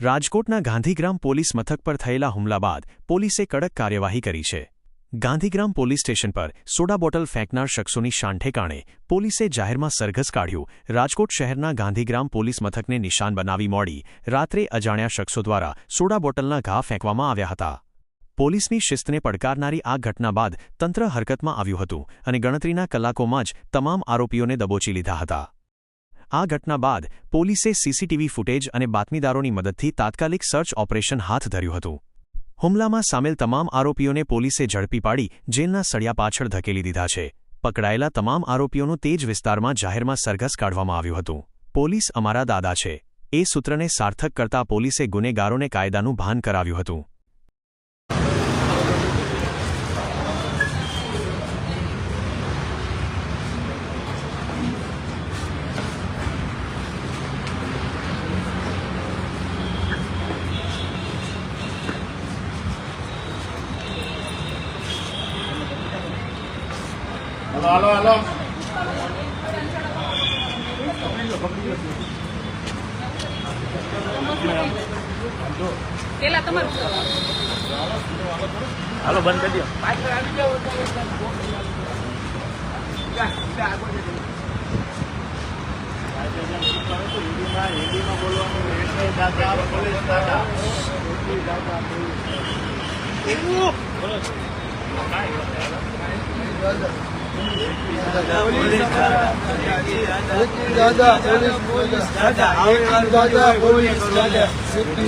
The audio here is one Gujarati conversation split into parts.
રાજકોટના ગાંધીગ્રામ પોલીસ મથક પર થયેલા હુમલા બાદ પોલીસે કડક કાર્યવાહી કરી છે. ગાંધીગ્રામ પોલીસ સ્ટેશન પર સોડા બોટલ ફેંકનાર શખ્સોની શાંઠેકાણે પોલીસે જાહેરમાં સરઘસ કાઢ્યું. રાજકોટ શહેરના ગાંધીગ્રામ પોલીસ મથકને નિશાન બનાવી મોડી રાત્રે અજાણ્યા શખ્સો દ્વારા સોડા બોટલના ઘા ફેંકવામાં આવ્યા હતા. પોલીસની શિસ્તને પડકારનારી આ ઘટના બાદ તંત્ર હરકતમાં આવ્યું હતું અને ગણતરીના કલાકોમાં જ તમામ આરોપીઓને દબોચી લીધા હતા. આ ઘટના બાદ પોલીસે સીસીટીવી ફૂટેજ અને બાતમીદારોની મદદથી તાત્કાલિક સર્ચ ઓપરેશન હાથ ધર્યું હતું. હુમલામાં સામેલ તમામ આરોપીઓને પોલીસે ઝડપી પાડી જેલના સળિયા પાછળ ધકેલી દીધા છે. પકડાયેલા તમામ આરોપીઓનું તે જ વિસ્તારમાં જાહેરમાં સરઘસ કાઢવામાં આવ્યું હતું. પોલીસ અમારા દાદા છે. એ સૂત્રને સાર્થક કરતા પોલીસે ગુનેગારોને કાયદાનું ભાન કરાવ્યું હતું. હાલો હાલો. પેલા તમારું. હાલો બંધ કરી દો. હિન્દીમાં બોલવાનું દાદા પોલીસ દાદા દાદા પોલીસ પોલીસ દાદા દાદા પોલીસ દાદા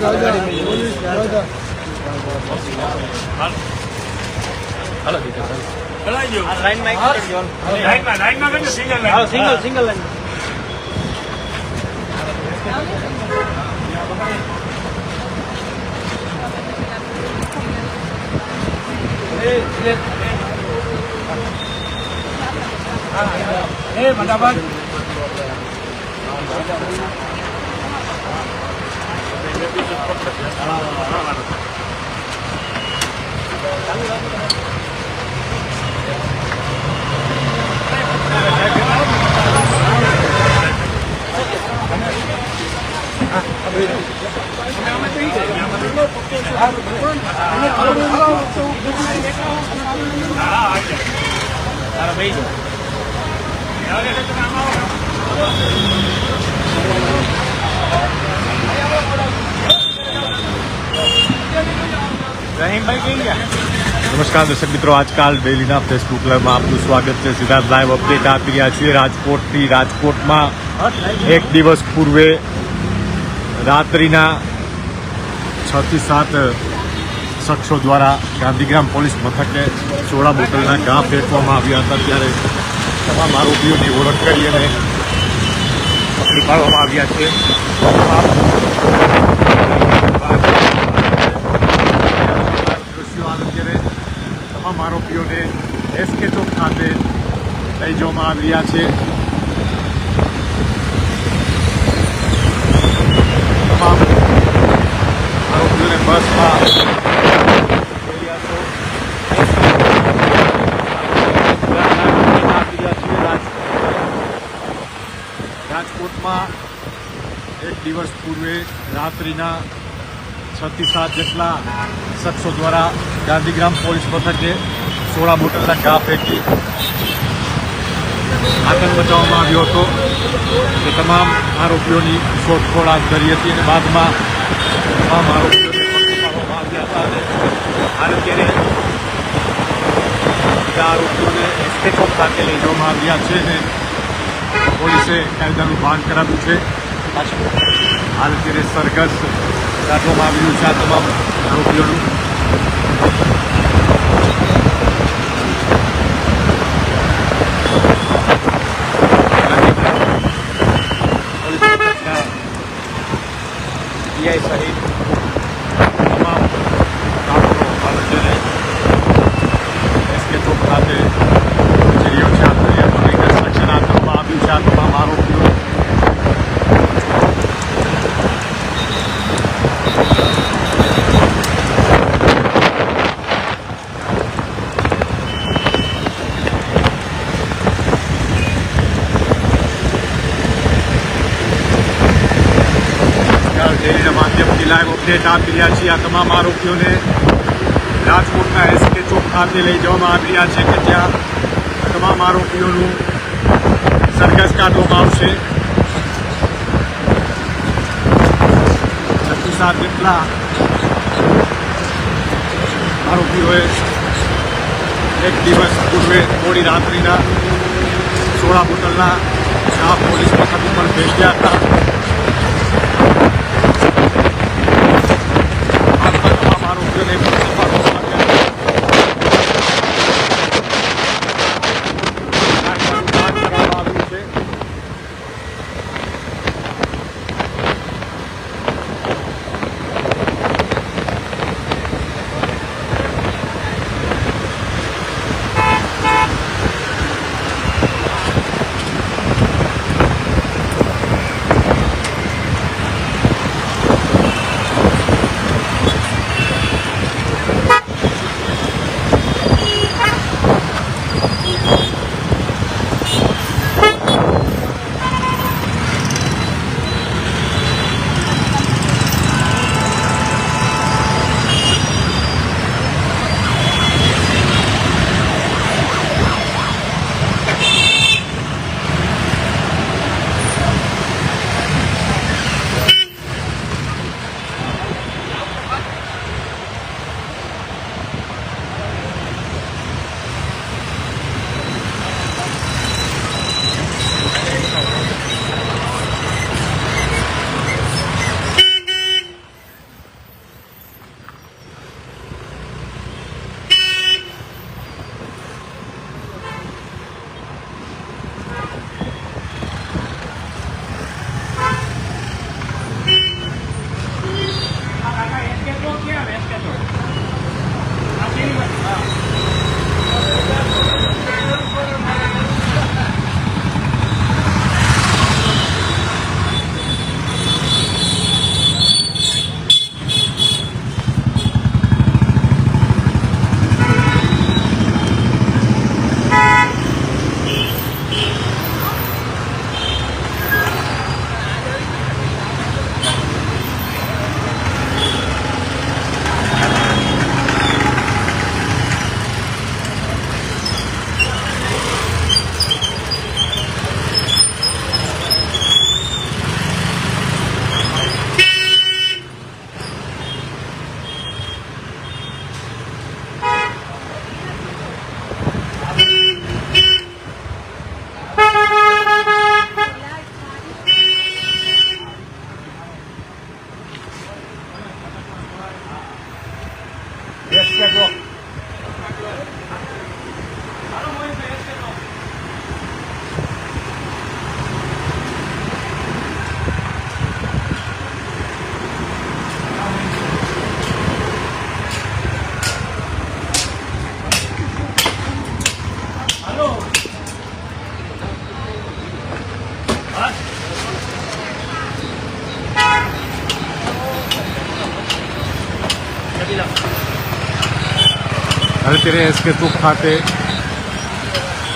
દાદા પોલીસ દાદા લાઈનમાં લાઈનમાં કરજો single line single single line એ Eh, pendapat. નમસ્કાર દર્શક મિત્રો, આજકાલ ડેલીના ફેસબુક લાઈવમાં આપનું સ્વાગત છે. સિદ્ધાર્થ લાઈવ અપડેટ આપી રહ્યા છીએ. રાજકોટથી રાજકોટમાં એક દિવસ પૂર્વે રાત્રિના છ થી સાત શખ્સો દ્વારા ગાંધીગ્રામ પોલીસ મથકે સોળા બોટલના ઘા ફેંકવામાં આવ્યા હતા. ત્યારે તમામ આરોપીઓની ઓળખ કરી અને પકડી પાડવામાં આવ્યા છે દ્રશ્યો આવે ત્યારે તમામ આરોપીઓને એસકે ચોક ખાતે લઈ જવામાં આવી રહ્યા છે. તમામ આરોપીઓને બસમાં રાજકોટમાં એક દિવસ પૂર્વે રાત્રિના છ થી સાત જેટલા શખ્સો દ્વારા ગાંધીગ્રામ પોલીસ મથકે સોળા બોટલના ઘા ફેંકી આતંક બચાવવામાં આવ્યો હતો. કે તમામ આરોપીઓની શોધખોળ હાથ ધરી હતી અને બાદમાં તમામ આરોપીઓને આવ્યા હતા અને આરોગ્યને બધા આરોપીઓને ચોક ખાતે લઈ જવામાં આવ્યા છે અને પોલીસે કાયદાનું ભાન કરાવ્યું છે. હાલ અત્યારે સરઘસ કાઢવામાં આવ્યું છે આ તમામ આરોપીઓનું. પીઆઈ સહિત તમામ કામનો હાલ અત્યારે એસકે ચોક ખાતે કચેરીઓ છે આ દરિયામાં ઇન્સ્ટ્રક્શન આપવામાં આવ્યું છે આ તમામ આરોપીઓ અપડેટ આપી રહ્યા છીએ આ તમામ આરોપીઓને રાજકોટના એસકે ચોક ખાતે લઈ જવામાં આવી રહ્યા છે કે ત્યાં તમામ આરોપીઓનું સરઘસ કાઢવામાં આવશે. છત્રીસ સાત જેટલા આરોપીઓએ એક દિવસ પૂર્વે મોડી રાત્રિના સોળા બોટલના આ પોલીસ મથક ઉપર ભેટ્યા હતા. અત્યારે એસકે ચોક ખાતે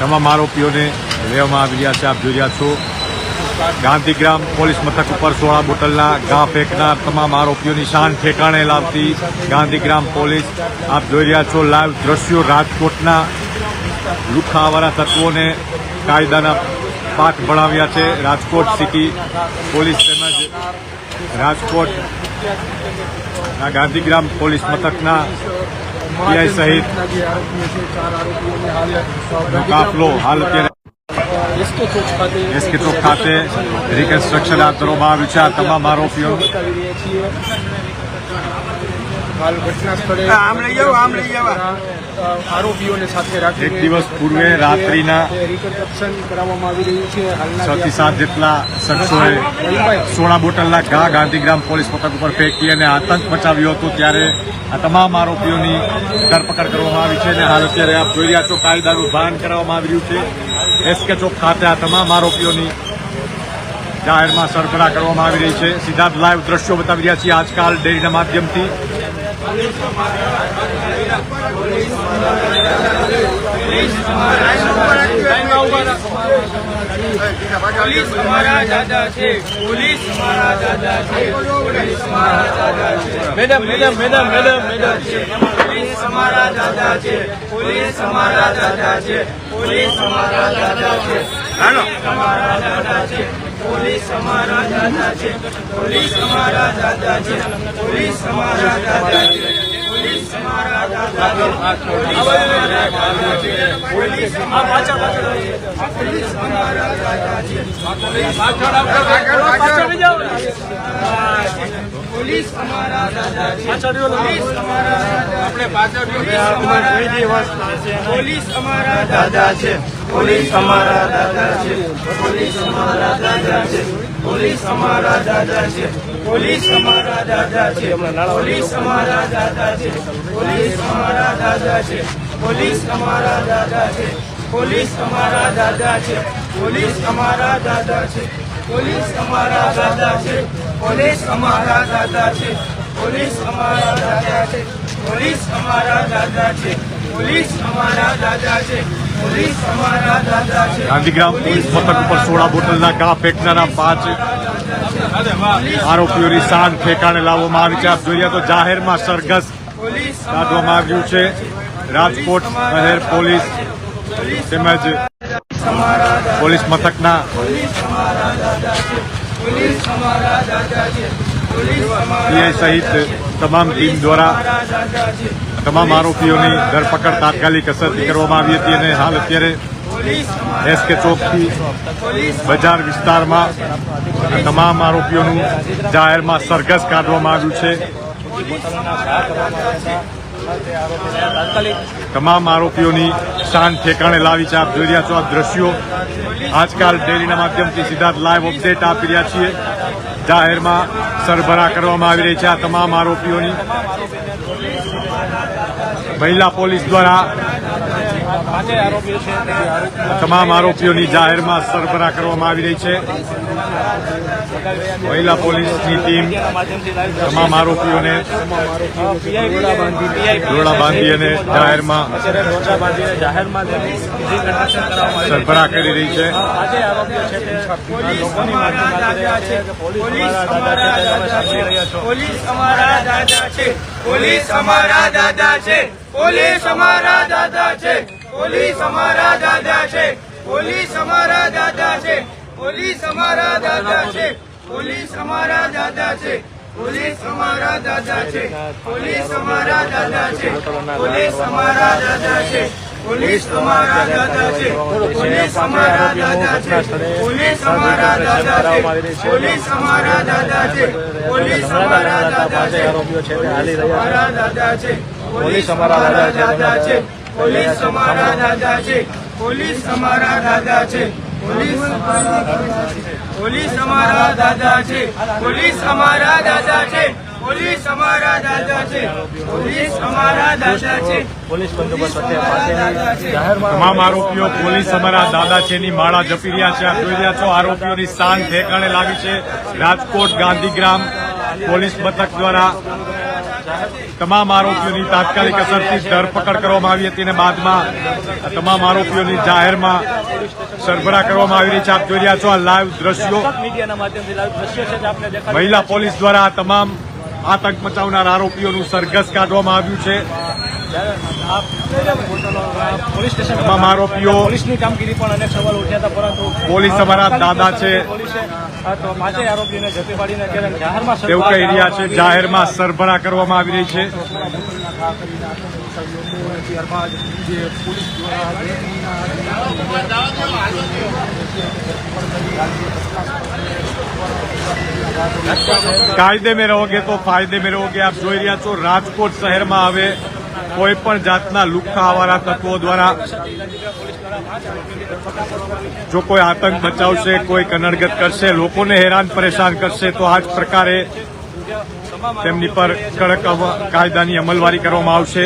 તમામ આરોપીઓને લેવામાં આવી રહ્યા છે. આપ જોઈ રહ્યા છો, ગાંધીગ્રામ પોલીસ મથક ઉપર સોળા બોટલના ગા ફેંકનાર તમામ આરોપીઓની શાન ઠેકાણે લાવતી ગાંધીગ્રામ પોલીસ. આપ જોઈ રહ્યા છો, લાઈવ દ્રશ્યો રાજકોટના લુખાવાળા તત્વોને કાયદાના પાઠ ભણાવ્યા છે. રાજકોટ સિટી પોલીસ તેમજ રાજકોટ આ ગાંધીગ્રામ પોલીસ મથકના પીઆઈ સહિત જે આરોપીઓ છે ચાર આરોપીઓને હાલ કાફલો હાલ અત્યારે એસકે ચોક ખાતે એસકે ચોક ખાતે રિકન્સ્ટ્રક્શન હાથ ધરવામાં આવ્યું છે આ તમામ આરોપીઓ બતાવી રહ્યા છીએ હાલ ઘટના સ્થળે આમ લઈ જાઓ, આમ લઈ જવા આરોપીઓને સાથે રાખી એક દિવસ પૂર્વે રાત્રિના રિકન્સ્ટ્રક્શન કરવામાં આવી રહ્યું છે હાલના છ થી સાત જેટલા શખ્સોએ સોળા બોટલના ઘા ગાંધીગ્રામ પોલીસ મથક ઉપર ફેંકી અને આતંક મચાવ્યો હતો ત્યારે આ તમામ આરોપીઓની ધરપકડ કરવામાં આવી છે અને હાલ અત્યારે આપ જોઈ રહ્યા છો કાયદાનું ભાન કરવામાં આવી રહ્યું છે. એસકે ચોક ખાતે આ તમામ આરોપીઓની જાહેરમાં સરભરા કરવામાં આવી રહી છે. સીધા લાઈવ દ્રશ્યો બતાવી રહ્યા છીએ આજકાલ ડેરીના માધ્યમથી. પોલીસ અમારા દાદા છે. પોલીસ અમારા દાદા છે. પોલીસ અમારા દાદા madam madam madam madam madam. Police અમારા દાદા છે. પોલીસ મારા દાદા છે. પોલીસ છે. દાદા છે. પોલીસ અમારા દાદા છે પોલીસ અમારા દાદા છે પોલીસ અમારા દાદા છે પોલીસ અમારા દાદા છે પોલીસ અમારા દાદા છે પોલીસ અમારા દાદા છે પોલીસ અમારા દાદા છે પોલીસ અમારા પોલીસ અમારા દાદા છે પોલીસ અમારા દાદા છે પોલીસ અમારા દાદા છે પોલીસ અમારા દાદા છે પોલીસ અમારા દાદા છે પોલીસ અમારા દાદા છે પોલીસ અમારા દાદા છે પોલીસ અમારા દાદા છે પોલીસ અમારા દાદા છે પોલીસ અમારા દાદા છે પોલીસ અમારા દાદા છે પોલીસ અમારા દાદા છે પોલીસ અમારા દાદા છે પોલીસ અમારા દાદા છે પોલીસ અમારા દાદા છે પોલીસ અમારા દાદા છે ગાંધીગ્રામ પોલીસ મથક ઉપર સોડા બોટલના ઘા ફેંકનારા પાંચ આરોપીઓની સાન ઠેકાણે લાવવામાં આવી છે. આપ જોઈએ તો જાહેરમાં સરઘસ કાઢવામાં આવ્યું છે. રાજકોટ શહેર પોલીસ તેમજ પોલીસ મથકના પીઆઈ સહિત તમામ ટીમ દ્વારા તમામ આરોપીઓની ધરપકડ તાત્કાલિક અસરથી કરવામાં આવી હતી અને હાલ અત્યારે એસકે ચોકથી બજાર વિસ્તારમાં તમામ આરોપીઓનું જાહેરમાં સરઘસ કાઢવામાં આવ્યું છે. તમામ આરોપીઓની શાન ઠેકાણે લાવી છે. આપ જોઈ રહ્યા છો આ દ્રશ્યો આજકાલ ડેરીના માધ્યમથી સીધા લાઈવ અપડેટ આપી રહ્યા છીએ. જાહેરમાં સરભરા કરવામાં આવી રહી છે આ તમામ આરોપીઓની. મહિલા પોલીસ દ્વારા તમામ આરોપીઓની જાહેરમાં સરભરા કરવામાં આવી રહી છે. મહિલા પોલીસની ટીમ તમામ આરોપીઓને દોરડા બાંધી અને જાહેરમાં સરભરા કરી રહી છે. પોલીસ અમારા દાદા છે. પોલીસ અમારા દાદા છે. પોલીસ અમારા દાદા છે. પોલીસ અમારા દાદા છે. પોલીસ અમારા દાદા છે. પોલીસ અમારા દાદા છે. પોલીસ અમારા દાદા છે પોલીસ અમારા દાદા છે પોલીસ અમારા દાદા છે પોલીસ અમારા દાદા છે પોલીસ અમારા દાદા છે પોલીસ અમારા દાદા છે પોલીસ અમારા દાદા છે પોલીસ અમારા દાદા છે પોલીસ અમારા દાદા છે પોલીસ અમારા દાદા છે પોલીસ અમારા દાદા છે પોલીસ અમારા દાદા છે પોલીસ અમારા દાદા છે પોલીસ અમારા દાદા છે. પોલીસ અમારા દાદા છે. પોલીસ અમારા દાદા છે. પોલીસ અમારા દાદા છે. પોલીસ અમારા દાદા છે. બંદોબસ્ત તમામ આરોપીઓ પોલીસ અમારા દાદા છેની માળા જપી રહ્યા છે. આપ જોઈ રહ્યા છો આરોપીઓની શાન ઠેકાણે લાવી છે રાજકોટ ગાંધીગ્રામ પોલીસ મથક દ્વારા તમામ આરોપીઓની તાત્કાલિક અસરથી ધરપકડ કરવામાં આવી હતી અને બાદમાં તમામ આરોપીઓની જાહેરમાં સરભરા કરવામાં આવી રહી છે. આપ જોઈ રહ્યા છો આ લાઈવ દ્રશ્યો. મહિલા પોલીસ દ્વારા આ તમામ આતંક મચાવનાર આરોપીઓનું સરઘસ કાઢવામાં આવ્યું છે. કામગીરી પણ સવાલ ઉઠ્યા હતા દાદા છે. પાંચેય જાહેરમાં કહી રહ્યા છે જાહેરમાં સરભરા કરવામાં આવી રહી છે. કાયદે મેં રહોગે તો ફાયદે મેં રહોગે આપ જોઈ રહ્યા છો રાજકોટ શહેરમાં આવે કોઈ પણ જાતના લુખાવાળા તત્વો દ્વારા જો કોઈ આતંક બચાવશે કોઈ કનડગત કરશે લોકોને હેરાન પરેશાન કરશે તો આ જ પ્રકારે તેમની પર કડક કાયદાની અમલવારી કરવામાં આવશે